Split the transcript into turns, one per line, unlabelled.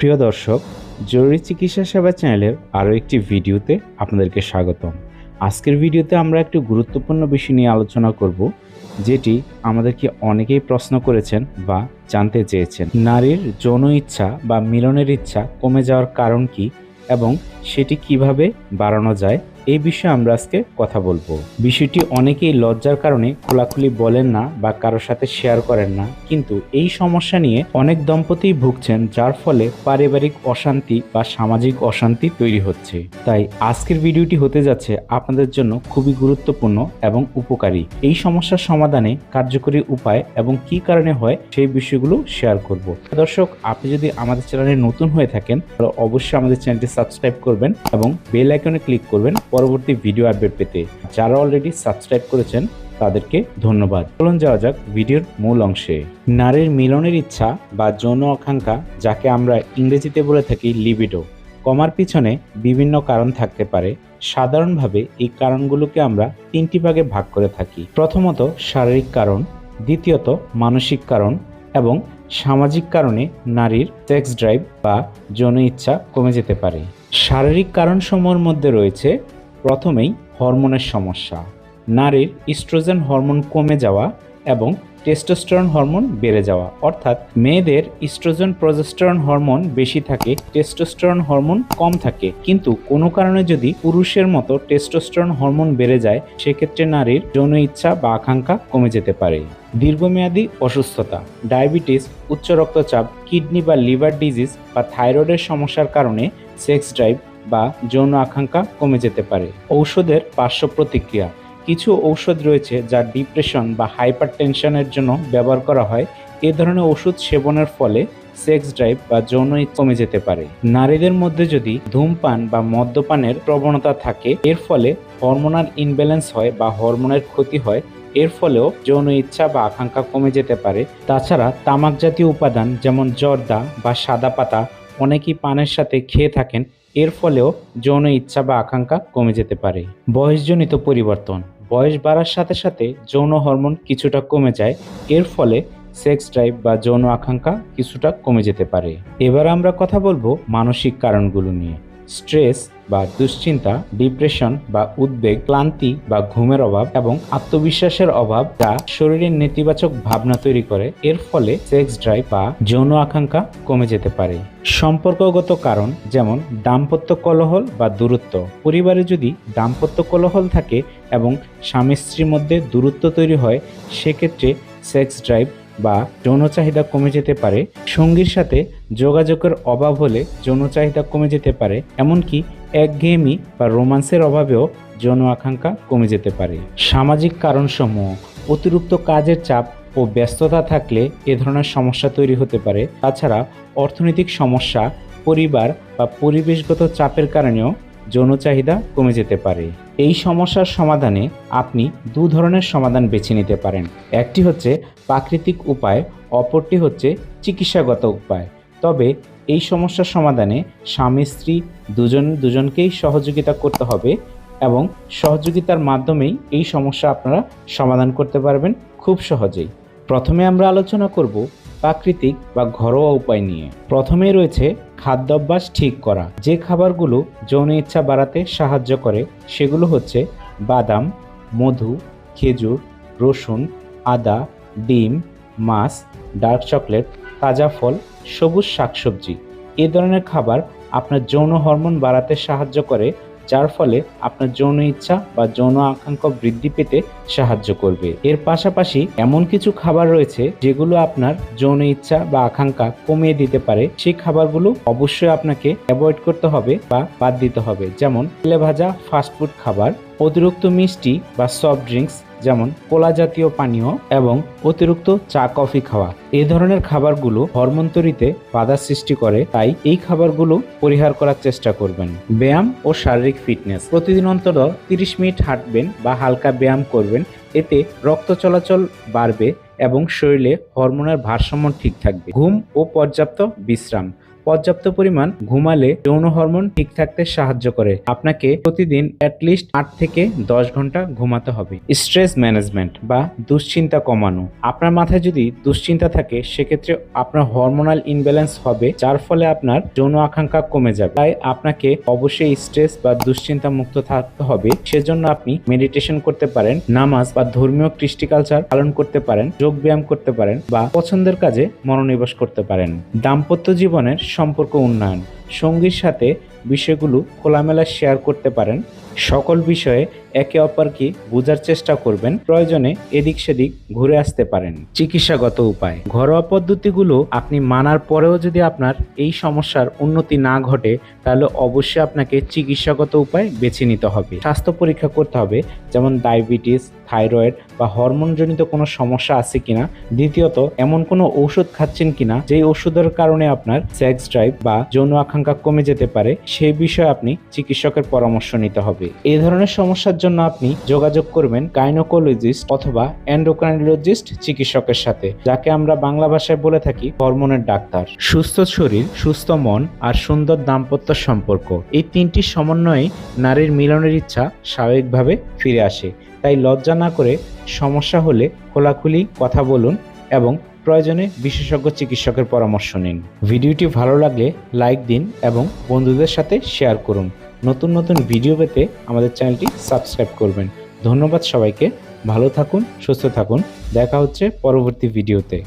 প্রিয় দর্শক, জরুরি চিকিৎসা সেবা চ্যানেলের আরও একটি ভিডিওতে আপনাদেরকে স্বাগতম। আজকের ভিডিওতে আমরা একটি গুরুত্বপূর্ণ বিষয় নিয়ে আলোচনা করব, যেটি আমাদেরকে অনেকেই প্রশ্ন করেছেন বা জানতে চেয়েছেন। নারীর যৌন ইচ্ছা বা মিলনের ইচ্ছা কমে যাওয়ার কারণ কি এবং সেটি কীভাবে বাড়ানো যায় এই বিষয়ে আমরা আজকে কথা বলব। বিষয়টি অনেকেই লজ্জার কারণে খোলাখুলি বলেন না বা কারোর সাথে শেয়ার করেন না। কিন্তু এই সমস্যা নিয়ে অনেক দম্পতি ভুগছেন, যার ফলে পারিবারিক অশান্তি বা সামাজিক অশান্তি তৈরি হচ্ছে। তাই আজকের ভিডিওটি হতে যাচ্ছে আপনাদের জন্য খুবই গুরুত্বপূর্ণ এবং উপকারী। এই সমস্যার সমাধানে কার্যকরী উপায় এবং কি কারণে হয় সেই বিষয়গুলো শেয়ার করব। দর্শক, আপনি যদি আমাদের চ্যানেলে নতুন হয়ে থাকেন, তাহলে অবশ্যই আমাদের চ্যানেলটি সাবস্ক্রাইব করবেন এবং বেল আইকনে ক্লিক করবেন। পরবর্তী ভিডিও আপডেট পেতে যারা অলরেডি সাবস্ক্রাইব করেছেন, তাদেরকে ধন্যবাদ। চলুন যাওয়া যাক ভিডিওর মূল অংশে। নারীর মিলনের ইচ্ছা বা যৌন আকাঙ্ক্ষা, যাকে আমরা ইংরেজিতে বলে থাকি লিবিডো কমার পিছনে বিভিন্ন কারণ থাকতে পারে। সাধারণভাবে এই কারণগুলোকে আমরা তিনটি ভাগে ভাগ করে থাকি। প্রথমত, শারীরিক কারণ, দ্বিতীয়ত, মানসিক কারণ এবং সামাজিক কারণে নারীর সেক্স ড্রাইভ বা যৌন ইচ্ছা কমে যেতে পারে। শারীরিক কারণসমূহের মধ্যে রয়েছে প্রথমেই হরমোনের সমস্যা। নারীর ইস্ট্রোজেন হরমোন কমে যাওয়া এবং টেস্টোস্টেরন হরমোন বেড়ে যাওয়া। অর্থাৎ মেয়েদের ইস্ট্রোজেন প্রজেস্টেরন হরমোন বেশি থাকে টেস্টোস্টেরন হরমোন কম থাকে। কিন্তু কোনো কারণে যদি পুরুষের মতো টেস্টোস্টেরন হরমোন বেড়ে যায়, সেক্ষেত্রে নারীর যৌন ইচ্ছা বা আকাঙ্ক্ষা কমে যেতে পারে। দীর্ঘমেয়াদী অসুস্থতা, ডায়াবেটিস, উচ্চ রক্তচাপ, কিডনি বা লিভার ডিজিজ বা থাইরয়েডের সমস্যার কারণে সেক্স ড্রাইভ বা যৌন আকাঙ্ক্ষা কমে যেতে পারে। ঔষধের পার্শ্ব প্রতিক্রিয়া। কিছু ঔষধ রয়েছে যা ডিপ্রেশন বা হাইপার টেনশনের জন্য ব্যবহার করা হয়। এ ধরনের ওষুধ সেবনের ফলে সেক্স ড্রাইভ বা যৌন কমে যেতে পারে। নারীদের মধ্যে যদি ধূমপান বা মদ্যপানের প্রবণতা থাকে, এর ফলে হরমোনাল ইনব্যালেন্স হয় বা হরমোনের ক্ষতি হয়। এর ফলেও যৌন ইচ্ছা বা আকাঙ্ক্ষা কমে যেতে পারে। তাছাড়া তামাক জাতীয় উপাদান যেমন জর্দা বা সাদা পাতা অনেকেই পানের সাথে খেয়ে থাকেন। এর ফলেও যৌন ইচ্ছা বা আকাঙ্ক্ষা কমে যেতে পারে। বয়সজনিত পরিবর্তন। বয়স বাড়ার সাথে সাথে যৌন হরমোন কিছুটা কমে যায়। এর ফলে সেক্স ড্রাইভ বা যৌন আকাঙ্ক্ষা কিছুটা কমে যেতে পারে। এবার আমরা কথা বলব মানসিক কারণগুলো নিয়ে। স্ট্রেস বা দুশ্চিন্তা, ডিপ্রেশন বা উদ্বেগ, ক্লান্তি বা ঘুমের অভাব এবং আত্মবিশ্বাসের অভাব যা শরীরের নেতিবাচক ভাবনা তৈরি করে, এর ফলে সেক্স ড্রাইভ বা যৌন আকাঙ্ক্ষা কমে যেতে পারে। সম্পর্কগত কারণ যেমন দাম্পত্য কলহল বা দূরত্ব। পরিবারে যদি দাম্পত্য কলহল থাকে এবং স্বামী স্ত্রীর মধ্যে দূরত্ব তৈরি হয়, সেক্ষেত্রে সেক্স ড্রাইভ বা যৌন চাহিদা কমে যেতে পারে, সঙ্গীর সাথে যোগাযোগের অভাব হলে যৌন চাহিদা কমে যেতে পারে, এমনকি একঘেয়েমি বা রোমান্সের অভাবেও যৌন আকাঙ্ক্ষা কমে যেতে পারে। সামাজিক কারণসমূহ, অতিরিক্ত কাজের চাপ ও ব্যস্ততা থাকলে এ ধরনের সমস্যা তৈরি হতে পারে। তাছাড়া অর্থনৈতিক সমস্যা, পরিবার বা পরিবেশগত চাপের কারণেও যৌন চাহিদা কমে যেতে পারে। এই সমস্যার সমাধানে আপনি দু ধরনের সমাধান বেছে নিতে পারেন। একটি হচ্ছে প্রাকৃতিক উপায়, অপরটি হচ্ছে চিকিৎসাগত উপায়। তবে এই সমস্যার সমাধানে স্বামী, স্ত্রী দুজন, দুজনকেই সহযোগিতা করতে হবে এবং সহযোগিতার মাধ্যমেই এই সমস্যা আপনারা সমাধান করতে পারবেন খুব সহজেই। প্রথমে আমরা আলোচনা করব প্রাকৃতিক বা ঘরোয়া উপায় নিয়ে। প্রথমেই রয়েছে খাদ্যাভ্যাস ঠিক করা। যে খাবারগুলো যৌন ইচ্ছা বাড়াতে সাহায্য করে, সেগুলো হচ্ছে বাদাম, মধু, খেজুর, রসুন, আদা ডিম, মাছ, ডার্ক চকলেট, তাজা ফল, সবুজ শাকসবজি। এ ধরনের খাবার আপনার যৌন হরমোন বাড়াতে সাহায্য করে, যার ফলে আপনার যৌন ইচ্ছা বা যৌন আকাঙ্ক্ষা বৃদ্ধি পেতে সাহায্য করবে। এর পাশাপাশি এমন কিছু খাবার রয়েছে যেগুলো আপনার যৌন ইচ্ছা বা আকাঙ্ক্ষা কমিয়ে দিতে পারে। সেই খাবারগুলো অবশ্যই আপনাকে অ্যাভয়েড করতে হবে বা বাদ দিতে হবে। যেমন তেলে ভাজা ফাস্টফুড খাবার, অতিরিক্ত মিষ্টি বা সফট ড্রিঙ্কস যেমন কোলা জাতীয় পানীয় এবং অতিরিক্ত চা কফি খাওয়া। এই ধরনের খাবারগুলো হরমোন তৈরিতে বাধা সৃষ্টি করে, তাই এই খাবারগুলো পরিহার করার চেষ্টা করবেন। ব্যায়াম ও শারীরিক ফিটনেস। প্রতিদিন অন্তত তিরিশ মিনিট হাঁটবেন বা হালকা ব্যায়াম করবেন, এতে রক্ত চলাচল বাড়বে এবং শরীরে হরমোনের ভারসাম্য ঠিক থাকবে। ঘুম ও পর্যাপ্ত বিশ্রাম। পর্যাপ্ত পরিমাণ ঘুমালে যৌন হরমোন ঠিক থাকতে সাহায্য করে। আপনাকে প্রতিদিন অ্যাটলিস্ট আট থেকে দশ ঘণ্টা ঘুমাতে হবে। স্ট্রেস ম্যানেজমেন্ট বা দুশ্চিন্তা কমানো। আপনার মাথায় যদি দুশ্চিন্তা থাকে, সেক্ষেত্রে আপনার হরমোনাল ইনব্যালেন্স হবে, যার ফলে আপনার যৌন আকাঙ্ক্ষা কমে যাবে। তাই আপনাকে অবশ্যই স্ট্রেস বা দুশ্চিন্তা মুক্ত থাকতে হবে। সেজন্য আপনি মেডিটেশন করতে পারেন, নামাজ বা ধর্মীয় কৃষ্টি কালচার পালন করতে পারেন, যোগ ব্যায়াম করতে পারেন বা পছন্দের কাজে মনোনিবেশ করতে পারেন। দাম্পত্য জীবনের সম্পর্ক উন্নয়ন। সঙ্গীর সাথে বিষয়গুলো খোলামেলা শেয়ার করতে পারেন। সকল বিষয়ে একে অপরকে বোঝার চেষ্টা করবেন। প্রয়োজনে এদিক সেদিক ঘুরে আসতে পারেন। চিকিৎসাগত উপায়। ঘরোয়া পদ্ধতিগুলো আপনি মানার পরেও যদি আপনার এই সমস্যার উন্নতি না ঘটে, তাহলে অবশ্যই আপনাকে চিকিৎসাগত উপায় বেছে নিতে হবে। স্বাস্থ্য পরীক্ষা করতে হবে, যেমন ডায়াবেটিস, থাইরয়েড বা হরমোনজনিত কোনো সমস্যা আছে কিনা। দ্বিতীয়ত, এমন কোনো ঔষধ খাচ্ছেন কিনা, যেই ওষুধের কারণে আপনার সেক্স ড্রাইভ বা যৌন আকাঙ্ক্ষা কমে যেতে পারে, সেই বিষয়ে আপনি চিকিৎসকের পরামর্শ নিতে হবে। এই ধরনের সমস্যার জন্য আপনি যোগাযোগ করবেন গাইনোকোলজিস্ট অথবা এন্ডোক্রাইনোলজিস্ট চিকিৎসকের সাথে, যাকে আমরা বাংলা ভাষায় বলে থাকি হরমোনের ডাক্তার। সুস্থ শরীর, সুস্থ মন আর সুন্দর দাম্পত্য সম্পর্ক, এই তিনটি সমন্বয়ে নারীর মিলনের ইচ্ছা স্বাভাবিকভাবে ফিরে আসে। তাই লজ্জা না করে সমস্যা হলে খোলাখুলি কথা বলুন এবং প্রয়োজনে বিশেষজ্ঞ চিকিৎসকের পরামর্শ নিন। ভিডিওটি ভালো লাগলে লাইক দিন এবং বন্ধুদের সাথে শেয়ার করুন। নতুন নতুন ভিডিও পেতে আমাদের চ্যানেলটি সাবস্ক্রাইব করবেন। ধন্যবাদ সবাইকে। ভালো থাকুন, সুস্থ থাকুন। দেখা হচ্ছে পরবর্তী ভিডিওতে।